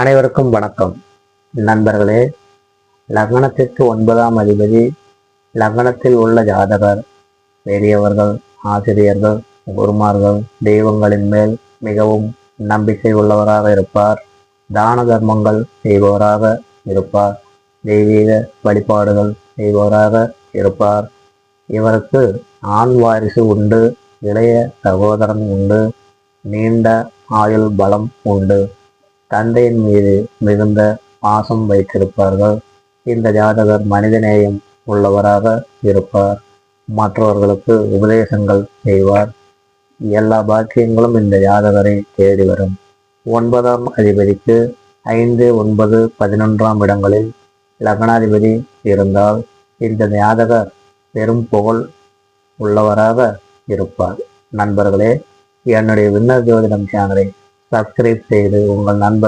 அனைவருக்கும் வணக்கம். நண்பர்களே லக்னத்திற்கு ஒன்பதாம் அதிபதி லக்னத்தில் உள்ள ஜாதகர் பெரியவர்கள் ஆசிரியர்கள் குருமார்கள் தெய்வங்களின் மேல் மிகவும் நம்பிக்கை உள்ளவராக இருப்பார். தான தர்மங்கள் செய்பவராக இருப்பார். தெய்வீக வழிபாடுகள் செய்பவராக இருப்பார். இவருக்கு ஆண் வாரிசு உண்டு இளைய சகோதரன் உண்டு நீண்ட ஆயுள் பலம் உண்டு. தந்தையின் மீது மிகுந்த பாசம் வைத்திருப்பார்கள். இந்த ஜாதகர் மனிதநேயம் உள்ளவராக இருப்பார். மற்றவர்களுக்கு உபதேசங்கள் செய்வார். எல்லா பாக்கியங்களும் இந்த ஜாதகரை தேடி வரும். ஒன்பதாம் அதிபதிக்கு ஐந்து ஒன்பது பதினொன்றாம் இடங்களில் லக்னாதிபதி இருந்தால் இந்த ஜாதகர் பெரும் புகழ் உள்ளவராக இருப்பார். நண்பர்களே என்னுடைய விண்ணர் ஜோதிடம் சேனலை சப்ஸ்கிரைப் செய்து உங்கள் நண்பர்